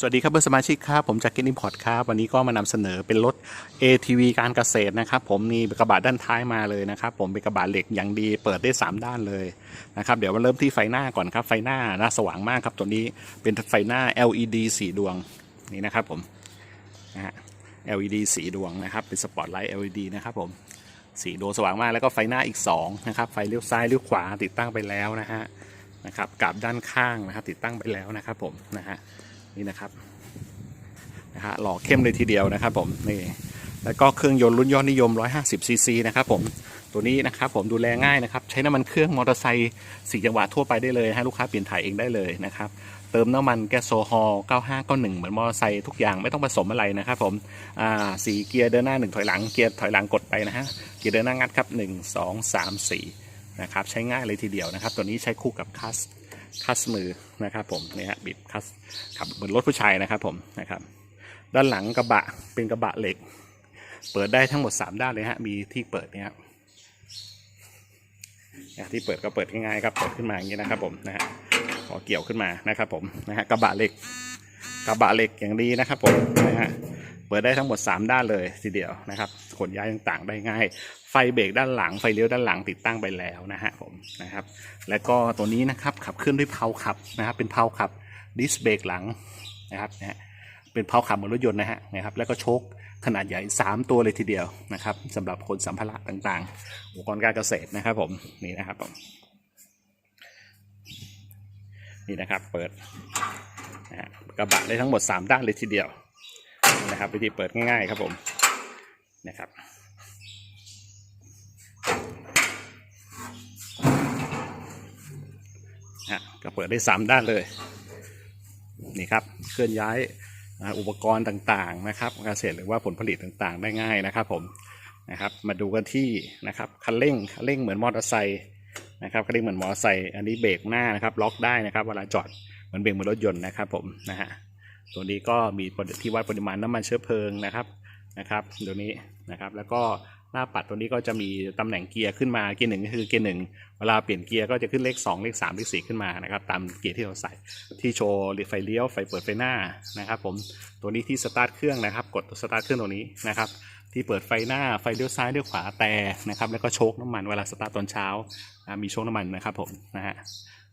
สวัสดีครับเพื่อนสมาชิกครับ ผมจากกินอิมพอร์ตครับ วันนี้ก็มานำเสนอเป็นรถ ATV การเกษตรนะครับ ผมมีกระบะด้านท้ายมาเลยนะครับ ผมเป็นกระบะเหล็กอย่างดีเปิดได้ 3 ด้านเลยนะครับ เดี๋ยวมาเริ่มที่ไฟหน้าก่อนครับไฟหน้าน้าสว่างมากครับตัวนี้เป็นไฟหน้า LED สีดวงนี่นะครับผมนะฮะ LED สีดวงนะครับ เป็นสปอตไลท์ LED นะครับผมสีดวงสว่างมากแล้วก็ไฟหน้าอีก2นะครับไฟเลี้ยวซ้ายเลี้ยวขวาติดตั้งไปแล้วนะฮะนะครับกับด้านข้างนะครับติดตั้งไปแล้วนะครับผมนะฮะ นี่นะครับนะฮะหล่อเข้มเลยทีเดียวนะครับผมนี่แล้วก็เครื่องยนต์รุ่นยอดนิยม 150 ซีซีนะครับผมตัวนี้นะครับผมดูแลง่ายนะครับ ใช้น้ำมันเครื่องมอเตอร์ไซค์สี่จังหวะทั่วไปได้เลยให้ลูกค้าเปลี่ยนถ่ายเองได้เลยนะครับเติมน้ำมันแก๊สโซฮอล์9591 เหมือนมอเตอร์ไซค์ทุกอย่างไม่ต้องผสมอะไรนะครับผมอ่าสี่เกียร์เดินหน้า 1 ถอยหลังเกียร์ถอยหลังกดไปนะฮะเกียร์เดินหน้างัดครับ 1 2 3 4นะครับใช้ง่ายเลยทีเดียวนะครับ ตัวนี้ใช้คู่กับคัส คัสมือนะครับผมเนี่ยฮะบิดคัสขับเหมือนรถผู้ชายนะครับผมนะครับ ด้านหลังกระบะเป็นกระบะเหล็ก เปิดได้ทั้งหมด 3 ด้านเลยฮะมีที่เปิดเนี่ยที่เปิดก็เปิดง่ายๆครับเปิดขึ้นมาอย่างนี้นะครับผมนะฮะพอเกี่ยวขึ้นมานะครับผมนะฮะกระบะเหล็กกระบะเหล็กอย่างดีนะครับผมนะฮะ เปิดได้ทั้งหมด 3 ด้านเลยทีเดียวนะครับขนย้ายต่างๆได้ง่าย ไฟเบรกด้านหลังไฟเลี้ยวด้านหลังติดตั้งไปแล้วนะฮะผมนะครับแล้วก็ตัวนี้นะครับขับเคลื่อนด้วยเพลาขับนะครับเป็นเพลาขับดิสเบรกหลังนะครับนะฮะเป็นเพลาขับเหมือนรถยนต์นะฮะนะครับแล้วก็โชคขนาดใหญ่ 3 ตัวเลยทีเดียวนะครับสำหรับคนสัมภาระต่างๆ อุปกรณ์การเกษตรนะครับผมนี่นะครับผมนี่นะครับเปิดนะฮะกระบะได้ทั้งหมด 3 ด้านเลยทีเดียว นะครับ วิธีเปิดง่ายๆครับผมนะครับฮะก็เปิดได้ 3 ด้านเลยนี่ครับเคลื่อนย้ายอุปกรณ์ต่างๆนะครับเกษตรหรือว่าผลผลิตต่างๆ ได้ง่ายนะครับผมนะครับมาดูกันที่นะครับคันเร่งคันเร่งเหมือนมอเตอร์ไซค์นะครับคันเร่งเหมือนมอเตอร์ไซค์อันนี้เบรกหน้านะครับล็อกได้นะครับเวลาจอดเหมือนเบรกเหมือนรถยนต์นะครับผมนะฮะ ตัวนี้ก็มีที่วัดปริมาณน้ำมันเชื้อเพลิงนะครับนะครับตัวนี้นะครับแล้วก็หน้าปัดตัวนี้ก็จะมีตำแหน่งเกียร์ขึ้นมาเกียร์หนึ่งก็คือเกียร์หนึ่งเวลาเปลี่ยนเกียร์ก็จะขึ้นเลข 2 เลข 3 เลข 4 ขึ้นมานะครับตามเกียร์ที่เราใส่ที่โชว์ไฟเลี้ยวไฟเปิดไฟหน้านะครับผมตัวนี้ที่สตาร์ทเครื่องนะครับกดสตาร์ทเครื่องตัวนี้นะครับที่เปิดไฟหน้าไฟเลี้ยวซ้ายเลี้ยวขวาแต่นะครับแล้วก็โชคน้ำมันเวลาสตาร์ทตอนเช้ามีโชคน้ำมันนะครับผมนะฮะ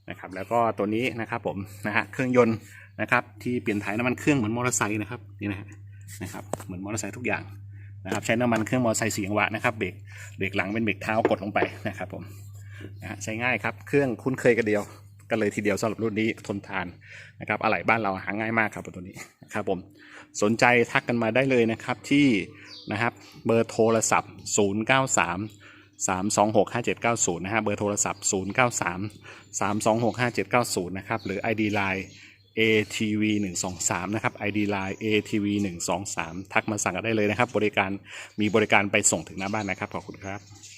นะครับแล้วก็ตัวนี้นะครับผมนะฮะเครื่องยนต์ นะครับที่เปลี่ยนถ่ายน้ำมันเครื่องเหมือนมอเตอร์ไซค์นะครับนี่นะฮะนะครับเหมือนมอเตอร์ไซค์ทุกอย่างนะครับใช้น้ำมันเครื่องมอเตอร์ไซค์สีจังหวะนะครับเบรกเบรกหลังเป็นเบรกเท้ากดลงไปนะครับผมนะใช้ง่ายครับเครื่องคุ้นเคยกันเดียวกันเลยทีเดียวสำหรับรุ่นนี้ทนทานนะครับอะไหล่บ้านเราหาง่ายมากครับตัวนี้นะครับผมสนใจทักกันมาได้เลยนะครับที่นะครับเบอร์โทรศัพท์ 093 326 5790 นะฮะเบอร์โทรศัพท์ 093 326 5790 นะครับหรือ ID Line ATV 123นะครับ ID Line ATV 123ทักมาสั่งกันได้เลยนะครับ บริการมีบริการไปส่งถึงหน้าบ้านนะครับ ขอบคุณครับ